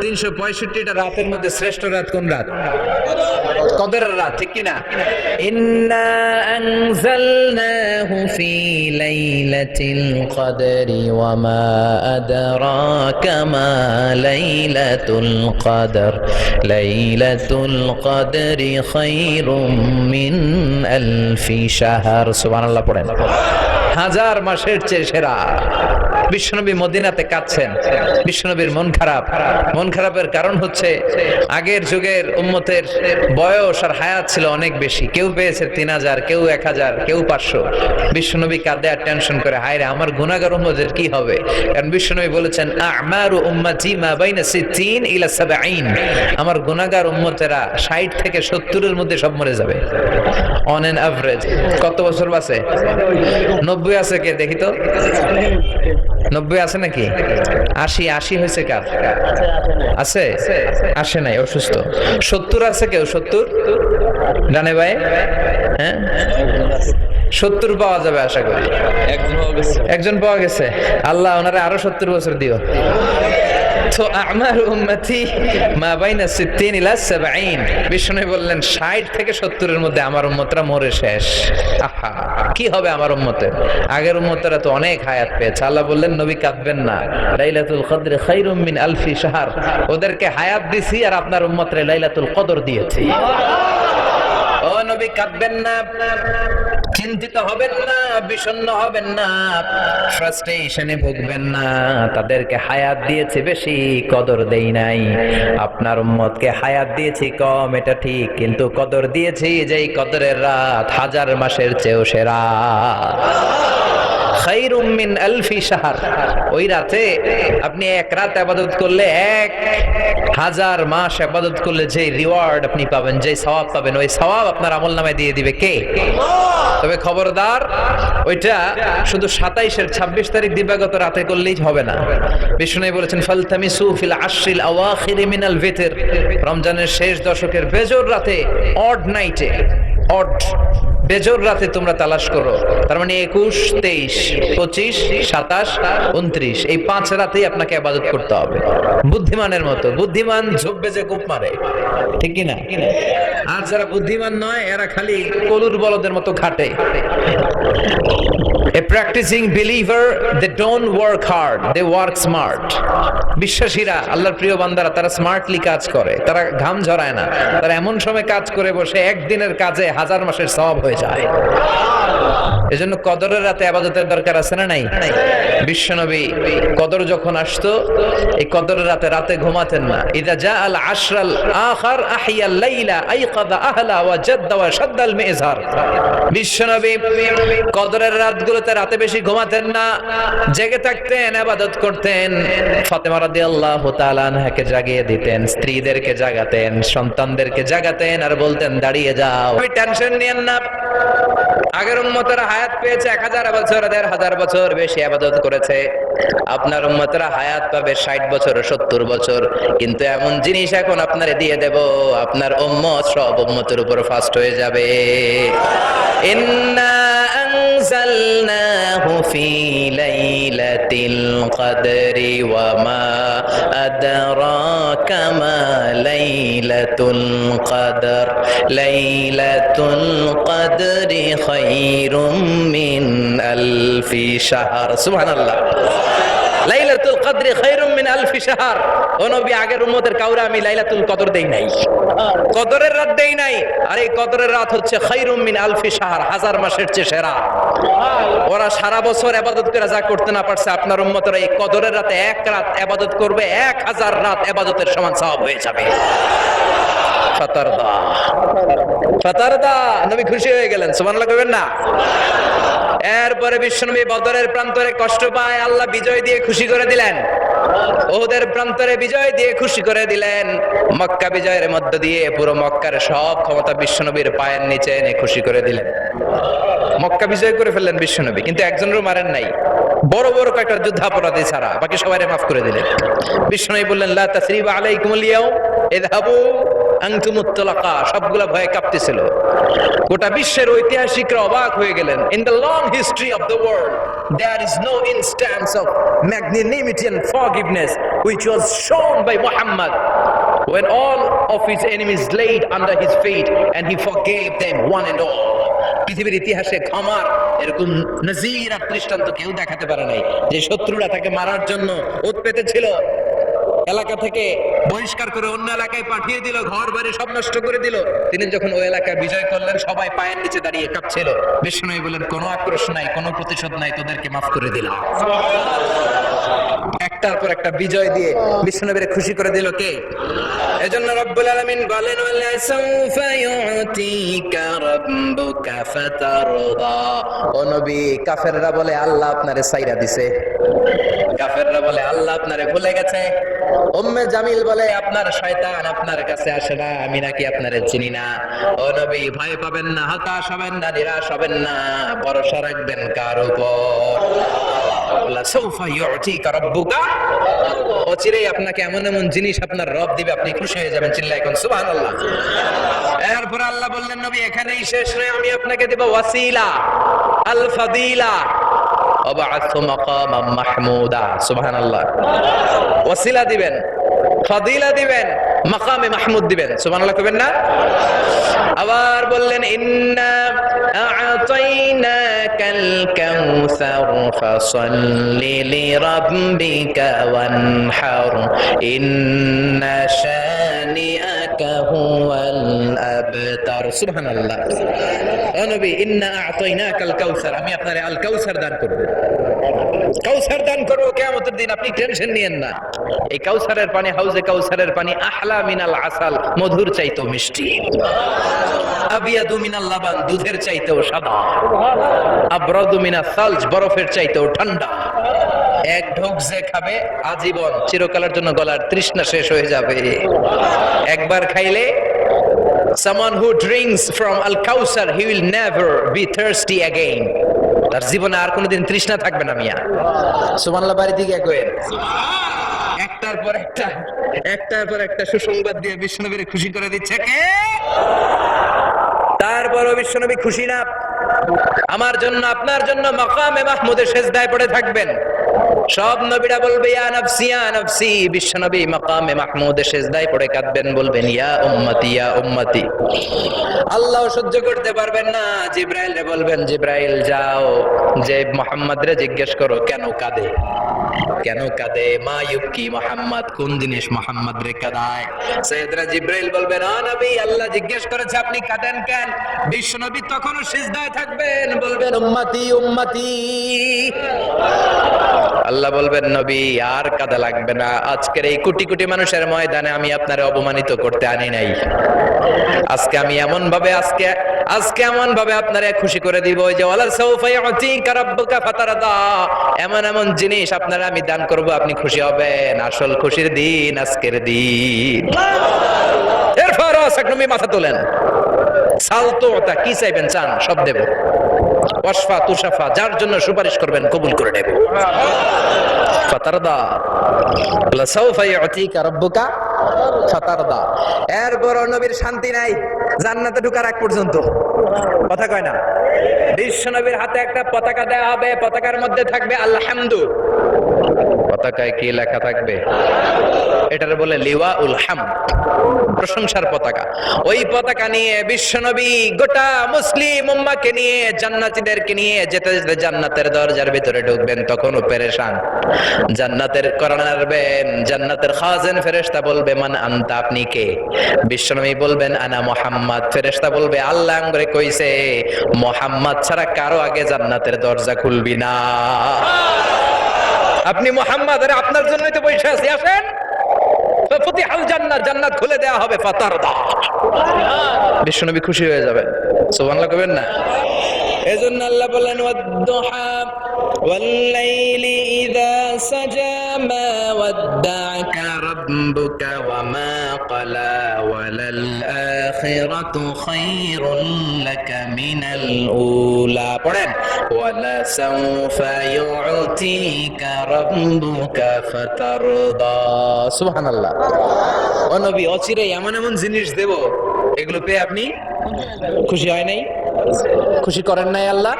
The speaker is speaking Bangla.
তিনশো পঁয়ষট্টিটা রাতের মধ্যে শ্রেষ্ঠ রাত কোন রাত? কদরের রাত, ঠিক কিনা? ইন্না আনজালনাহু ফি লাইলাতিল কদরি ওয়া মা আদরাকা মা লাইলাতুল কদর। লাইলাতুল কদরি শাহর। সুবহানাল্লাহ, পড়েন। হাজার মাসের চেয়ে সেরা। বিশ্বনবী মদিনাতে কাঁদছেন। বিশ্বনবীর মন খারাপ। মন খারাপের কারণ হচ্ছে আগের যুগের উম্মতের বয়স আর হায়াত ছিল অনেক বেশি। কেউ পেয়েছে তিন হাজার, কেউ এক হাজার, কেউ পাঁচশো। বিশ্বনবী কাঁদে আর টেনশন করে, হায় রে, আমার গুণাগার উম্মতের কি হবে? কারণ বিশ্বনবী বলেছেন, আমারু উম্মতি মা বাইনা সিদ্দিন ইলা সাবঈন। আমার গুণাগার উম্মতেরা 60 থেকে সত্তরের মধ্যে সব মরে যাবে। অন এন অ্যাভারেজ কত বছর বাসে নব্বই আছে কে? দেখি তো। নব্বই আছে নাকি? আশি আশি হয়েছে কার? আছে? আসে নাই অসুস্থ। সত্তর আছে কেউ? সত্তর? জানে ভাই? হ্যাঁ? সত্তর পাওয়া যাবে আশা করি। একজন পাওয়া গেছে। আল্লাহ ওনারা আরও সত্তর বছর দিও। তো আমার উম্মতি মা বাইনা সিদ্দিন ইলা সাবঈন। বিষ্ণু বললেন 60 থেকে 70 এর মধ্যে আমার উম্মতরা মরে শেষ। আহা, কি হবে আমার উম্মতের? আগের উম্মতরা তো অনেক হায়াত পেয়েছে। আল্লাহ বললেন, নবী কাঁদবেন না। লাইলাতুল কদর খায়রুম মিন আলফি শাহর। ওদেরকে হায়াত দিছি আর আপনার উম্মতরে লাইলাতুল কদর দিয়েছি। ও নবী, কাঁদবেন না। চিন্তিত হবেন না বিষণ্ন হবেন না ফ্রাস্ট্রেশনে ভুগবেন না। তাদেরকে হায়াত দিয়েছে বেশি, কদর দেই নাই। আপনার উম্মতকে হায়াত দিয়েছি কম, এটা ঠিক, কিন্তু কদর দিয়েছি যেই কদরের রাত, হাজার মাসের চেয়েও সেরা। মিন আলফি শাহর। ওই রাতে আপনি এক রাত আবাদত করলে এক হাজার মাস আবাদত করলে যে রিওয়ার্ড আপনি পাবেন যে সওয়াব পাবেন, ওই সওয়াব আপনার আমল নামায় দিয়ে দিবে কে? তবে খবরদার, ওইটা শুধু সাতাইশের ছাব্বিশ তারিখ দিবাগত রাতে করলেই হবে না। বিষ্ণু বলেছেন, ফালতামিসু ফিল আশরিল আওয়াখিরি মিনাল ভিতর। রমজানের শেষ দশকের বেজর রাতে অড নাইটে অড বেজর রাতে তোমরা তালাশ করো। তার মানে একুশ, তেইশ, পঁচিশ, সাতাশ, উনত্রিশ। এই পাঁচ রাতেই আপনাকে আবাদত করতে হবে। বুদ্ধিমানের মতো। বুদ্ধিমান ঝোপ বেজে কূপ মারে। ঠিক কিনা? আর যারা বুদ্ধিমান নয়, এরা খালি কলুর বলদের মতো খাটে। A practicing believer, they don't work hard, they work smart. বিশ্বাসীরা আল্লাহর প্রিয় বান্দারা তারা স্মার্টলি কাজ করে তারা ঘাম ঝরায় না তারা এমন সময় কাজ করে বসে একদিনের কাজে হাজার মাসের সব হয়ে যায় এজন্য কদরের রাতে আবাদতের দরকার আছে না নাই? বিশ্বনবী কদর যখন আসতো, এই কদরের রাতে রাতে ঘুমাতেন না। ইদা জা আল আশরাল আখার আহিয়াল লাইলা আইকাদা আহলা ওয়া জাদ্দা ওয়া শাদ্দাল মিজহার বিশ্বনবী কদরের রাতগুলোতে রাতে বেশি ঘুমাতেন না, জেগে থাকতেন, আবাদত করতেন। ফাতেমা রাদিয়াল্লাহু তাআলা আনহাকে জাগিয়ে দিতেন, স্ত্রীদেরকে জাগাতেন, সন্তানদেরকে জাগাতেন আর বলতেন, দাঁড়িয়ে যাও। টেনশন নিয়েন না। আগের উম্মতেরা হায়াত পেয়েছে এক হাজার বছর, দেড় হাজার বছর বেশি আবাদত করেছে। আপনার উম্মতেরা হায়াত পাবে ষাট বছর, সত্তর বছর। কিন্তু এমন জিনিস এখন আপনারে দিয়ে দেব, আপনার উম্মত সব উম্মতের উপর ফাস্ট হয়ে যাবে। ইন্না أنزلناه في ليلة القدر وما أدراك ما ليلة القدر؟ ليلة القدر خير من ألف شهر. سبحان الله. লাইলাতুল কদরে খায়রুম মিন আলফি শাহর। ও নবী, আগের উম্মতের কাউরে আমি লাইলাতুল কদর দেই নাই। কদরের রাত দেই নাই। আর এই কদরের রাত হচ্ছে খায়রুম মিন আলফি শাহর, হাজার মাসের চেয়ে সেরা। ওরা সারা বছর আবাদত করে যা করতে না পারছে, আপনার উম্মতেরা এই কদরের রাতে এক রাত আবাদত করবে, এক হাজার রাত আবাদতের সমান সওয়াব হয়ে যাবে। ফাতারদা। ফাতারদা। নবী খুশি হয়ে গেলেন, সুবহানাল্লাহ কইবেন না? এরপরে বিশ্বনবী বদরের প্রান্তরে কষ্ট পায়, আল্লাহ বিজয় দিয়ে খুশি করে দিলেন। ওদের প্রান্তরে বিজয় দিয়ে খুশি করে দিলেন। মক্কা বিজয়ের মধ্য দিয়ে পুরো মক্কার সব ক্ষমতা বিশ্বনবীর পায়ের নিচে এনে খুশি করে দিলেন। মক্কা বিজয় করে ফেললেন বিশ্বনবী, কিন্তু একজনেরও মারেন নাই। বড় বড় কয়েকটা যুদ্ধাপরাধী ছাড়া, বাকি সবাই মাফ করে দিলেন। বিশ্বনবী বললেন, লা তাসরিবা আলাইকুমুল ইয়াউম, ইযহাবু। আংতুমুত্তলাকা সবগুলা ভয়ে কাঁপতেছিল। গোটা বিশ্বের ঐতিহাসিকরা অবাক হয়ে গেলেন। In the long history of the world there is no instance of magnanimity and forgiveness which was shown by Muhammad. When all of his enemies laid under his feet and he forgave them, one and all. পৃথিবীর ইতিহাসে ক্ষমার এরকম নজির আর দৃষ্টান্ত কেউ দেখাতে পারে নাই। যে শত্রুরা তাকে মারার জন্য ওত পেতেছিল এলাকা থেকে বহিষ্কার করে অন্য এলাকায় পাঠিয়ে দিল, ঘর বাড়ি সব নষ্ট করে দিল। তিনি যখন ওই এলাকায় বিজয় করলেন, সবাই পায়ের নিচে দাঁড়িয়ে কাঁপছিল। বিষ্ণু বলেন, কোনো আক্রোশ নাই, কোনো প্রতিশোধ নাই, তোদেরকে মাফ করে দিলাম। একটার পর একটা বিজয় দিয়ে বিষ্ণুনবীরে খুশি করে দিল কে? এজন্য রব্বুল আলামিন বলেন ও নবী, কাফেররা বলে, আল্লাহ আপনারে সাইরা দিছে। কাফেররা বলে, আল্লাহ আপনারে ভুলে গেছে। উম্মে জামিল বলে, আপনার শয়তান আপনার কাছে আসে না, আমি নাকি আপনারে চিনি না। ও নবী, ভয় পাবেন না, হতাশ হবেন না, নিরাশ হবেন না, ভরসা রাখবেন কার উপর? আল্লাহ অচিরেই আপনাকে এমন এমন জিনিস আপনার রব দিবে, আপনি খুশি হয়ে যাবেন চিল্লা এখন, সুবহানাল্লাহ। এরপরে আল্লাহ বললেন, নবী, এখানেই শেষ নয়, আমি আপনাকে দেব ওয়াসিলা আল ফাদিলা দিবেন, মাকামে মাহমুদ দিবেন, সুবহানাল্লাহ কইবেন না? আবার বললেন, ইন্না ওয়ানহার ইন্না শানিআকা হুয়াল আবতার সুবহানাল্লাহ ও নবী ইন্না আ'তাইনাকাল কাউসার আমি আপনারে আল কাউসার দান করব। কাউসার আপনি টেনশন নিয়েন না। এই কাউসারের পানি হাউজে কাউসারের পানি আহলা মিনাল আসাল, মধুর চাইতো মিষ্টি। আবিয়াদু মিনাল লাবান, দুধের চাইতেও সাদা। আবরাদু মিনাস সালজ বরফের চাইতেও ঠান্ডা। এক ঢোক যে খাবে, আজীবন চিরকালের জন্য গলার তৃষ্ণা শেষ হয়ে যাবে। একবার খাইলে someone who drinks from al kausar he will never be thirsty again তার জীবনে আর কোনোদিন তৃষ্ণা থাকবে না মিয়া। সুবহানাল্লাহ বাড়ি থেকে কইেন একটার পর একটা, একটার পর একটা সুসংবাদ দিয়ে বিশ্বনবীরে খুশি করে দিচ্ছে কে? তারপরও বিশ্বনবী খুশি না। আমার জন্য আপনার জন্য মকামে মাহমুদের শেষ দায় পড়ে থাকবেন। সব নবীরা বলবে, ইয়া নফসি ইয়া নফসি। বিশ্বনবী মাকামে মাহমুদে সেজদায় পড়ে কাঁদবেন, বলবেন, ইয়া উম্মতি ইয়া উম্মতি। আল্লাহ সহ্য করতে পারবেন না। জিব্রাইল বলবেন, জিব্রাইল, যাও। যে মোহাম্মদ রে জিজ্ঞেস করো, কেন কাঁদে? কেন কাঁদে? মা ইউকি মোহাম্মদ, কোন জিনিস মোহাম্মদ রে কাঁদায়? সৈয়দরা জিব্রাইল বলবেন, আ নবী, আল্লাহ জিজ্ঞেস করেছে, আপনি কাঁদেন কেন? বিশ্ব নবী তখনও সিজদায় থাকবেন, বলবেন, উম্মতি উম্মতি। আল্লাহ বলবেন, নবী, আর কাদা লাগবে না। আজকের এই কোটি কোটি মানুষের ময়দানে আমি আপনারে অপমানিত করতে আনি নাই। আজকে আমি এমন ভাবে আজকে আজকে এমন ভাবে আপনারে খুশি করে দিব যে, ওয়ালা সাউফা ইউতিকা রাব্বুকা ফাতারদা। এমন এমন জিনিস আপনারা আমি দান করব, আপনি খুশি হবেন। আসল খুশির দিন আজকের দিন। এরপর সাকনবী মাথা তোলেন। সালতো তা কি চাইবেন চান? সব দেব। যার জন্য সুপারিশ করবেন কবুল করে নেব। ফাতারদা, লাসাউফা রাব্বুকা ফাতারদা। এরপর নবীর শান্তি নাই, জান্নাতে ঢোকার আগ পর্যন্ত। কথা কয় না? বিশ্ব নবীর হাতে একটা পতাকা দেওয়া হবে, পতাকার মধ্যে থাকবে আলহামদু। পতাকায় কি লেখা থাকবে? এটার বলে লিওয়া উল হাম, প্রশংসার পতাকা। ওই পতাকা নিয়ে বিশ্বনবী গোটা মুসলিম উম্মাকে নিয়ে, জান্নাতীদেরকে নিয়ে যেতে যেতে জান্নাতের দরজার ভিতরে ঢুকবেন, তখনও পেরেশান। জান্নাতের করানারবেন জান্নাতের খাজেন ফেরেশতা বলবে, মান আনতা, আপনি কে? বিশ্বনবী বলবেন, আনা মোহাম্মদ। ফেরেশতা বলবে, আল্লাহ করে কইছে, মোহাম্মদ ছাড়া কারও আগে জান্নাতের দরজা খুলবি না। আপনি মোহাম্মদ, আরে আপনার জন্যই তো বসে আছি, আসেন। ফতিহাল জান্নাত খুলে দেয়া হবে পাতার দা খুশি হয়ে যাবেন। সুবহানাল্লাহ কবেন না? এজন্য আল্লাহ বলেন والليل إذا سجى ما ودعك ربك وما قلى وللآخرة خير لك من الأولى পড়েন ولسوف يعطيك ربك فترضى সুবহান আল্লাহ ও নবী অচিরে এমন এমন জিনিস দেব এগুলো পেয়ে আপনি খুশি হয় নাই খুশি করেন নাই আল্লাহ